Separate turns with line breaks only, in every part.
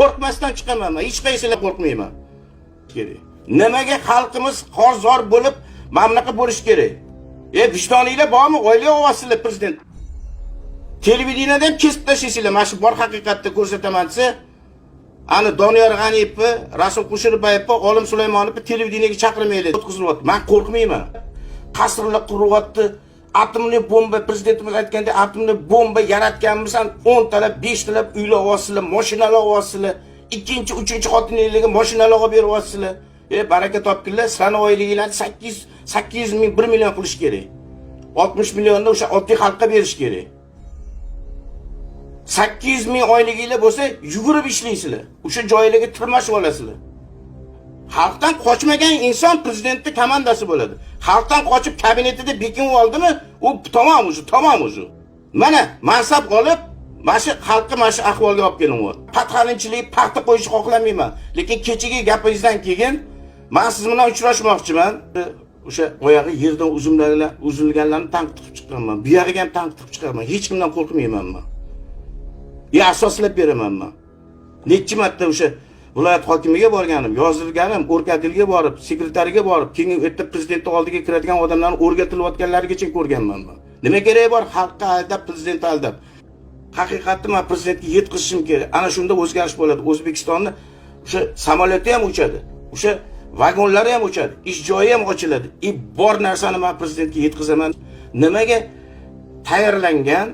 qo'rqmasdan chiqaman man hech qaysidan qo'rqmayman. Kerak. Nimaga xalqimiz xor bo'lib mana bunaqa bo'lishi kerak? E vijdoninglar bormi? Oilaga prezident. Televideniyada ham kesib tashlaysizlar. Mana shu bor haqiqatda ko'rsataman desa ani doniyor g'aniyevni rasul qushirbayevni olim sulaymonovni televideniyaga chaqirmanglar o'tkazilyapti man qo'rqmayman. Qasrlar quryapti atomli bomba prezidentimiz aytgandek atomli bomba yaratganmisan o'ntalab beshtalab uylar olyapsizlar mashinalar olyapsizlar ikkinchi uchinchi xotininglarga mashinalar olib beryapsizlar e baraka topinglar sizlarni oyliginglarni sakkiz sakkiz yuz ming bir million qilish kerak. Oltmish millionni o'sha oddiy xalqqa berish kerak. Sakkiz yuz ming oyliginglar bo'lsa yugurib ishlaysizlar o'sha joylarga tirmashib olasizlar. xalqdan qochmagan inson prezidentni komandasi bo'ladi xalqdan qochib kabinetida bekinib oldimi u tamom уже tamom уже mana mansab olib mana shu xalqni mana shu ahvolga olib kelyapti patxalinchilik paxta qo'yishni xohlamayman lekin kechagi gapingizdan keyin man siz bilan uchrashmoqchiman o'sha oyog'i yerdan uzumlarlar uzilganlarni tanqid qilib chiqaman bu yog'iga ham tanqid qilib chiqaman hech kimdan qo'rqmayman man ya asoslab beraman man nechi marta o'sha viloyat hokimiga borganim yozdirganim o'rkatilga borib sekretariga borib keyin erta prezidentni oldiga kiradigan odamlarni o'rgatilayotganlarigacha ko'rganman man. Nima keragi bor xalqqa aldab prezidentni aldab? Haqiqatni man prezidentga yetkazishim kerak. Ana shunda o'zgarish bo'ladi. O'zbekistonni o'sha samolyoti ham uchadi o'sha vagonlari ham uchadi ish joyi ham ochiladi. И bor narsani man prezidentga yetkazaman. Nimaga tayyorlangan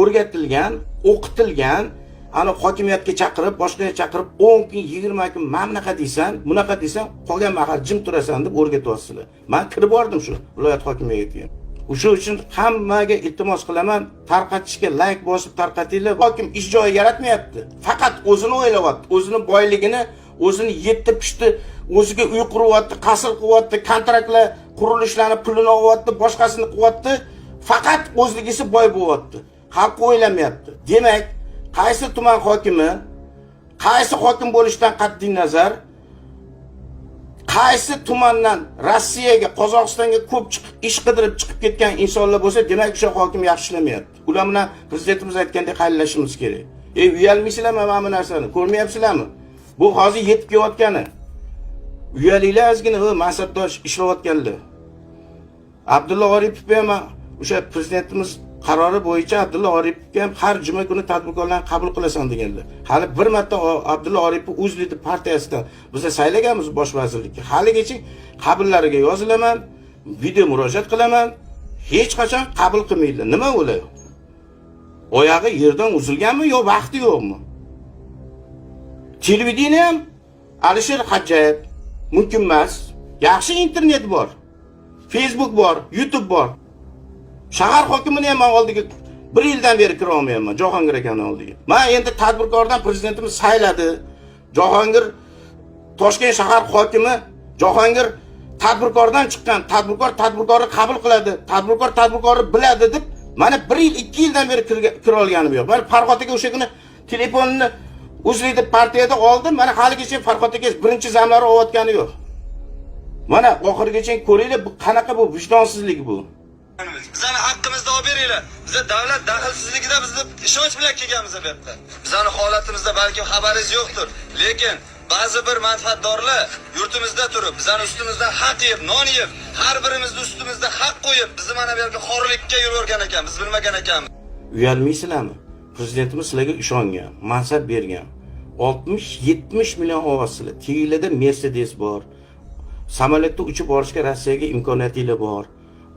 o'rgatilgan o'qitilgan ani hokimiyatga chaqirib boshqaga chaqirib 10 kun 20 kun mana bunaqa deysan bunaqa deysan qolgan mahal jim turasan deb o'rgatyapsizlar man kirib bordim shu viloyat hokimiyatiga. O'sha uchun hammaga iltimos qilaman tarqatishga layk bosib tarqatinglar. Hokim ish joyi yaratmayapti. Faqat o'zini o'ylayapti o'zini boyligini o'zini yetti pushti o'ziga uy quryapti qasr qilyapti kontraktlar qurilishlarni pulini olyapti boshqasini qilyapti. Faqat o'zligisi boy bo'lyapti. Xalqni o'ylamayapti. Demak qaysi tuman hokimi qaysi hokim bo'lishdan qat'iy nazar qaysi tumandan rossiyaga qozog'istonga ko'p ish qidirib chiqib ketgan insonlar bo'lsa demak o'sha hokim yaxshi ishlamayapti. Ular bilan prezidentimiz aytgandek xayrlashishimiz kerak. Ey uyalmaysizlarmi mana bu narsani? Ko'rmayapsizlarmi? Bu hozir yetib kelayotgani. Uyalinglar ozgina o mansabdosh ishlayotganlar abdulla oripov ham o'sha prezidentimiz qarori bo'yicha abdulla oripovga ham har juma kuni tadbirkorlarni qabul qilasan deganlar. Hali bir marta abdulla oripov o'zlidi partiyasidan biza saylaganmiz bosh vazirlikka. Haligacha qabullariga yozilaman video murojaat qilaman hech qachon qabul qilmaydilar. Nima ular oyog'i yerdan uzilganmi yo vaqti yo'qmi? Televideniya ham alisher hajjayev mumkin emas. Yaxshi internet bor facebook bor youtube bor. Shahar hokimini ham oldiga bir yildan beri kira olmayapman jahongir akani oldiga man endi tadbirkordan prezidentimiz sayladi jahongir toshkent shahar hokimi jahongir tadbirkordan chiqqan tadbirkor tadbirkorni qabul qiladi tadbirkor tadbirkorni biladi deb mana bir yil ikki yildan beri kira olganim yo'q mana farhod aka o'sha kuni telefonini uzlaydi partiyada oldim mana haligacha farhod aka birinchi zamlari olayotgani yo'q mana oxirigacha ko'ringlar bu qanaqa bu? Vijdonsizlik bu.
Bizani haqqimizni olib beringlar biza davlat daxlsizligida bizni ishonch bilan kelganmiz bu yerda bizani holatimizda balkim xabaringiz yo'qdir lekin ba'zi bir manfaatdorlar yurtimizda turib bizani ustimizdan haq yeb non yeb har birimizni ustimizda haq qo'yib bizni mana bu yerga xorlikka yuborgan ekan biz bilmagan ekanmiz
uyalmaysizlarmi? Prezidentimiz sizlarga ishongan mansab bergan. oltmish yetmish million ovotsizlar taginglarda mercedes bor samolyotda uchib borishga rossiyaga imkoniyatinglar bor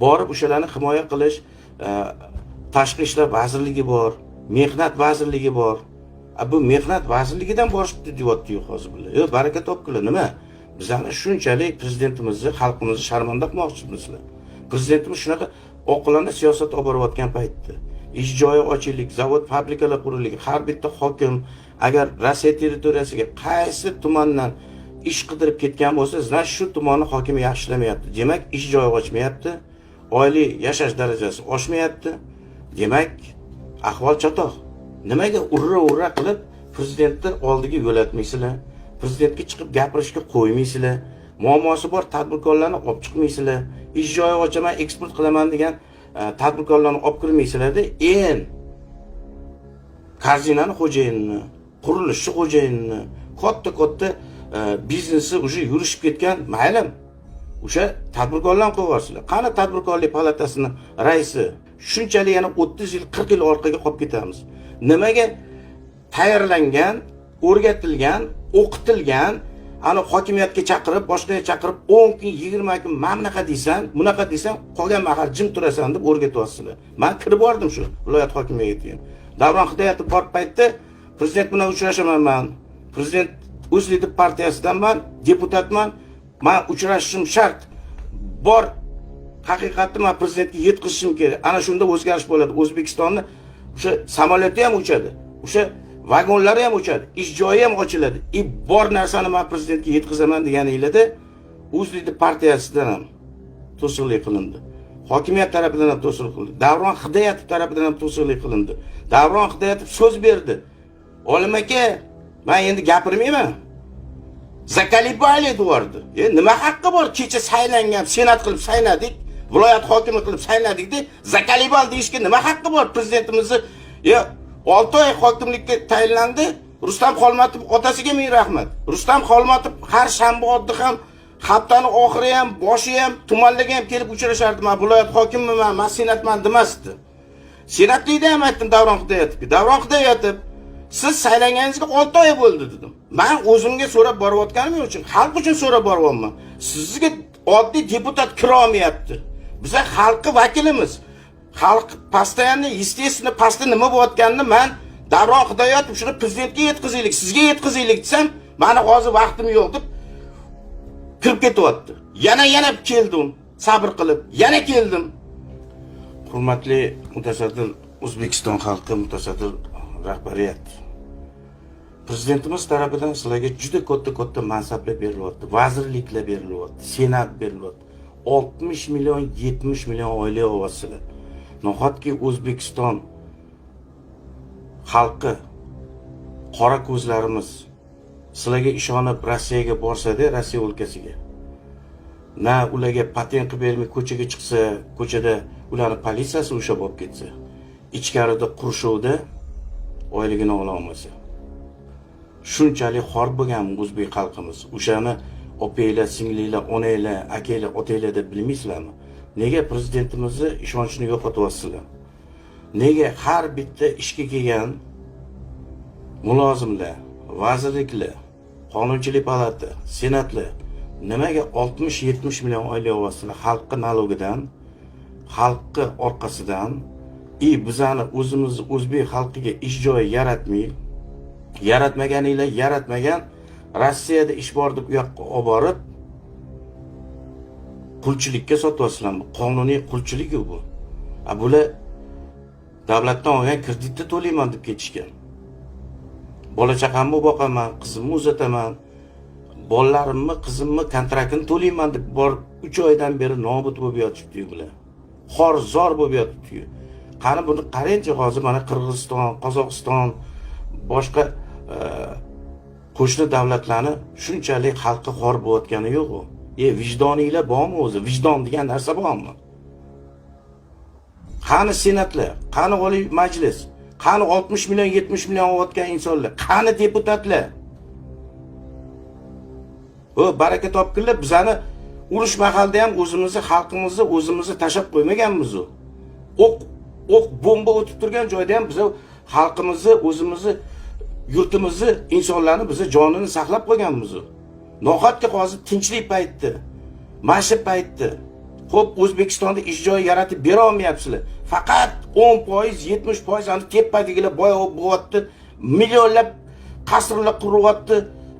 borib o'shalarni himoya qilish e, tashqi ishlar vazirligi bor mehnat vazirligi bor. Bu mehnat vazirligidan borishibdi deyaptiyu hozir bular yo baraka topinglar nima? Bizani shunchalik prezidentimizni xalqimizni sharmanda qilmoqchimisizlar prezidentimiz shunaqa oqilona siyosat olib borayotgan paytda ish joyi ochaylik zavod fabrikalar qurilik har bitta hokim agar rossiya territoriyasiga qaysi tumandan ish qidirib ketgan bo'lsa значит shu tumanni hokimi yaxshi ishlamayapti demak ish joyi ochmayapti. Oylik yashash darajasi oshmayapti. Demak ahvol chatoq. Nimaga urra urra qilib prezidentni oldiga yo'latmaysizlar? Prezidentga chiqib gapirishga qo'ymaysizlar? Muammosi bor tadbirkorlarni olib chiqmaysizlar? Ish joyi ochaman eksport qilaman degan e, tadbirkorlarni olib kirmaysizlarda en! Korzinani xo'jayinini qurilishchi xo'jayinini katta katta e, biznesi уже yurishib ketgan mayli o'sha tadbirkorlarni qo'yyapsizlar qani tadbirkorlik palatasini raisi? Shunchalik yana o'ttiz yil qirq yil orqaga qolib ketamiz. Nimaga tayyorlangan o'rgatilgan o'qitilgan ani hokimiyatga chaqirib boshqaga chaqirib o'n kun yigirma kun mana bunaqa deysan bunaqa deysan qolgan mahal jim turasan deb o'rgatyapsizlar. Man kirib bordim shu viloyat hokimiyatiga keyin. Davron hidoyatov bor paytda prezident bilan uchrashaman man. Prezident o'zlidep partiyasidanman deputatman. Man uchrashishim shart. Bor haqiqatni man prezidentga yetkazishim kerak. Ana shunda o'zgarish bo'ladi. O'zbekistonni o'sha samolyoti ham uchadi o'sha vagonlari ham uchadi ish joyi ham ochiladi. И bor narsani man prezidentga yetkazaman deganinglarda o'zlidi partiyasidan ham to'sqinlik qilindi. Hokimiyat tarafidan ham to'sqinlik qilindi. Davron hidoyatov tarafidan ham to'sqinlik qilindi. Davron hidoyatov so'z berdi. Olim aka man endi gapirmayman. Zakalibali deyordi e nima haqqi bor? Kecha saylangan senat qilib sayladik viloyat hokimi qilib sayladikda zakalibal deyishga nima haqqi bor? Prezidentimizni e olti oy hokimlikka tayinlandi rustam xolmatov otasiga ming rahmat. Rustam xolmatov har shanba oddi ham haftani oxiri ham boshi ham tumanlarga ham kelib uchrashardi. Man viloyat hokimiman man senatman demasdi. Senatlikda ham aytdim davron hidoyatovga davron hidoyatov siz saylanganingizga olti oy bo'ldi dedim. Man o'zimga so'rab borayotganim uchun xalq uchun so'rab boryapman. Sizga oddiy deputat kirolmayapti biza xalqni vakilimiz. Xalq постоянно естественно pastda nima bo'layotganini man davron hidoyatov shuni prezidentga yetkazaylik sizga yetkazaylik desam mani hozir vaqtim yo'q deb kirib ketyapti. Yana yana keldim sabr qilib yana keldim. Hurmatli mutasaddi o'zbekiston xalqi mutasaddi rahbariyat. Prezidentimiz tarafidan sizlarga juda katta katta mansablar berilyapti. Vazirliklar berilyapti senat berilyapti. Oltmish million yetmish million oylik olyapsizlar nahotki o'zbekiston xalqi qora ko'zlarimiz sizlarga ishonib rossiyaga borsada rossiya o'lkasiga. Na ularga patent qilib bermay ko'chaga chiqsa ko'chada ularni politsiyasi ushlab olib ketsa ichkarida qurshovda oyligini ololmasa shunchalik xor bo'lgan o'zbek xalqimiz o'shani opanglar singlinglar onanglar akanglar otanglar deb bilmaysizlarmi? Nega prezidentimizni ishonchini yo'qotyapsizlar? Nega har bitta ishga kelgan mulozimlar vazirliklar qonunchilik palata senatlar nimaga 60-70 million oylik olyapsizlar xalqqa nalogidan xalqqa orqasidan и bizani o'zimizni o'zbek xalqiga ish joyi yaratmay yaratmaganinglar yaratmagan rossiyada ish bor deb u yoqqa olib borib qulchilikka sotyapsizlarmi qonuniy qulchilik bu. A bular davlatdan olgan kreditni to'layman deb ketishgan. Bola chaqamni boqaman qizimni uzataman bolalarimni qizimni kontraktini to'layman deb borib uch oydan beri nobud bo'lib yotibdi bular. Xor zor bo'lib yotibdi qani buni qarangchi hozir mana qirg'iziston qozog'iston boshqa qo'shni davlatlarni shunchalik xalqi xor bo'layotgani yo'q u. E vijdoninglar bormi o'zi? Vijdon degan narsa bormi? Qani senatlar? Qani oliy majlis? Qani 60 million 70 million olayotgan insonlar? Qani deputatlar? O baraka topkinlar bizani urush mahalida ham o'zimizni xalqimizni o'zimizni tashlab qo'ymaganmiz u. O'q o'q bomba o'tib turgan joyda ham biz xalqimizni o'zimizni yurtimizni insonlarni bizni jonini saqlab qolganmiz u nohatga hozir tinchlik paytda mana shu paytda ho'p o'zbekistonda ish joyi yaratib bera olmayapsizlar. Faqat 10 foiz 70 foiz ani tepadagilar boy bo'lyapti millionlab qasrlar quryapti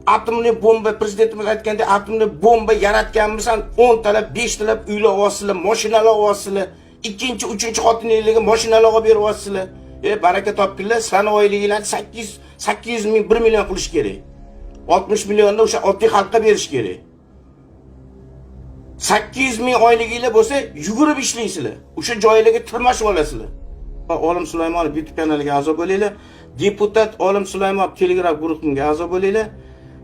atomli bomba prezidentimiz aytgandek atomli bomba yaratganmisan 10 beshtalab 5 uylar olyapsizlar mashinalar olyapsizlar ikkinchi uchinchi xotininglarga mashinalar olib beryapsizlar. E baraka topkinlar sizlarni oyliginglarni 800 800 ming 1 million qilish kerak 60 millionni o'sha oddiy xalqqa berish kerak 800 ming oyliginglar bo'lsa yugurib ishlaysizlar o'sha joylarga tirmashib olasizlar. Olim sulaymonov youtube kanaliga a'zo bo'linglar deputat olim sulaymonov telegram guruhiga a'zo bo'linglar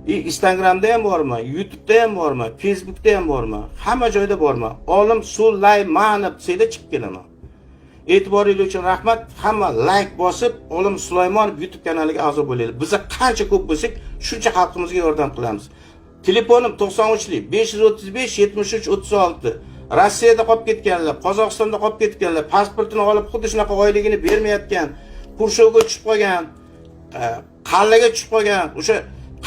и instagramda ham borman youtubeda ham borman facebookda ham borman hamma joyda borman olim sulaymanov desanglar chiqib kelaman E'tiboringiz uchun rahmat. Hamma like bosib, Olim Sulaymonov YouTube kanaliga a'zo bo'linglar. Biz qancha ko'p bo'lsak, shuncha xalqimizga yordam qilamiz. Telefonim 93lik 535 73 36. Rossiyada qolib ketganlar, Qozog'istonda qolib ketganlar, pasportini olib xuddi shunaqa oyligini bermayotgan, Qurshovga tushib qolgan, e, qallaga tushib qolgan, o'sha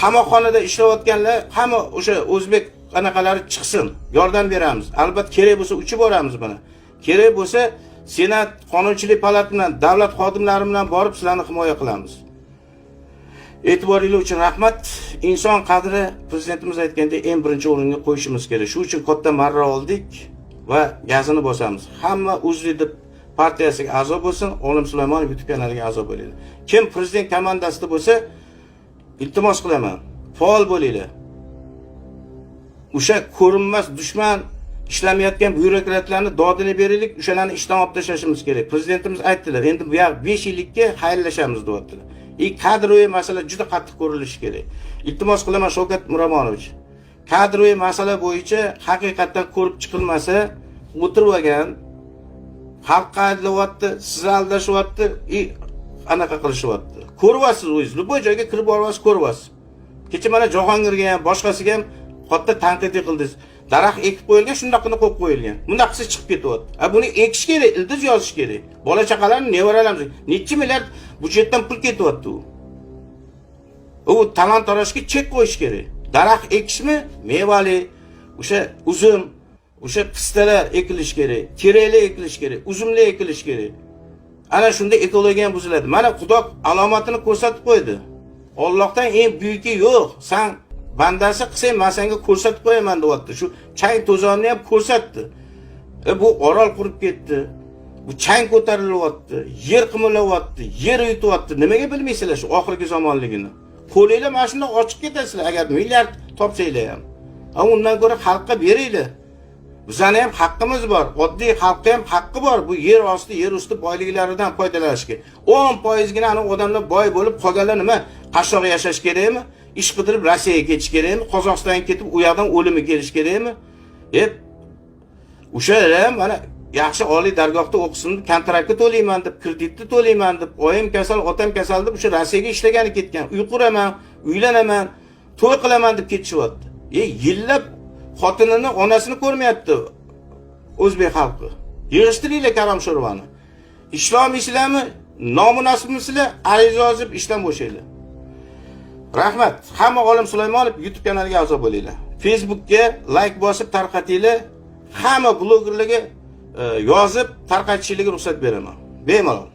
qamoqxonada ishlayotganlar hamma o'sha o'zbek qanaqalari chiqsin, yordam beramiz. Albatta kerak bo'lsa uchib boramiz buni. Kerak bo'lsa Senat qonunchilik palati bilan davlat xodimlari bilan borib sizlarni himoya qilamiz. E'tiboringiz uchun rahmat. Inson qadri prezidentimiz aytgandek eng birinchi o'ringa qo'yishimiz kerak. Shu uchun katta marra oldik va gazini bosamiz. Hamma deb partiyasiga a'zo bo'lsin, Olim Sulaymonov YouTube kanaliga a'zo bo'linglar. Kim prezident komandasida bo'lsa, iltimos qilaman, faol bo'linglar. O'sha ko'rinmas dushman ishlamayotgan byurokratlarni dodini beraylik, o'shalarni ishdan olib tashlashimiz kerak. Prezidentimiz aytdilar, endi bu yoq 5 yillikka xayrlashamiz deyaptilar. И kadroviy masala juda qattiq ko'rilishi kerak. Iltimos qilaman Shavkat miromonovich Kadroviy masala bo'yicha haqiqatdan ko'rib chiqilmasa, o'tirib olgan xalqqa aldayapti, sizni aldashyapti, и anaqa qilishyapti. Ko'ryapsiz o'zingiz, любой joyga kirib boryapsiz, ko'ryapsiz. Kecha mana Jahongirga ham, boshqasiga ham katta tanqid qildingiz. Daraxt ekib qo'yilgan, shundaqini qo'yib qo'yilgan. Bunda qilsa chiqib ketyapti. A buni ekish kerak, ildiz yozish kerak. Bola chaqalarni nevaralarimiz, necha milliard budjetdan pul ketyapti u. U talon tarashga chek qo'yish kerak. Daraxt ekishmi, mevali, o'sha uzum, o'sha pistalar ekilish kerak, kerakli ekilish kerak, uzumli ekilish kerak. Ana shunda ekologiya buziladi. Mana Xudo alomatini ko'rsatib qo'ydi. Allohdan eng buyuki yo'q. San bandasi qilsang, men senga ko'rsatib qo'yaman deyapti. Shu chang to'zonni ham ko'rsatdi. E bu orol qurib ketdi. Bu chang ko'tarilyapti, yer qimilyapti, yer yutyapti. Nimaga bilmaysizlar shu oxirgi zamonligini? Qo'linglar mana shunday ochib ketasizlar agar milliard topsanglar ham. Undan ko'ra xalqqa beringlar. Bizani ham haqqimiz bor, oddiy xalqqa ham haqqi bor bu yer osti, yer usti boyliklaridan foydalanishga. 10% gina ana odamlar boy bo'lib qolganlar nima? Qashshoq yashash kerakmi? Ish qidirib Rossiyaga ketish kerakmi? Qozog'istonga ketib u yoqdan o'limi kelish kerakmi? E o'shalar mana yaxshi oliy dargohda o'qisin, kontraktni to'layman deb, kreditni to'layman deb, oyim kasal, otam kasal deb o'sha Rossiyaga ishlagani ketgan. Uy quraman, uylanaman, to'y qilaman deb ketishyapti. E yillab xotinini, onasini ko'rmayapti o'zbek xalqi. Yig'ishtiringlar Karam Sho'rvani. Ishlolmaysizlarmi? Nomunosibmisizlar? Ariza yozib ishdan bo'shanglar. Rahmat. Hamma Olim Sulaymonov YouTube kanaliga a'zo bo'linglar. Facebookga like bosib tarqatinglar. Hamma blogerlarga e, yozib tarqatishingiga ruxsat beraman. Bemalol.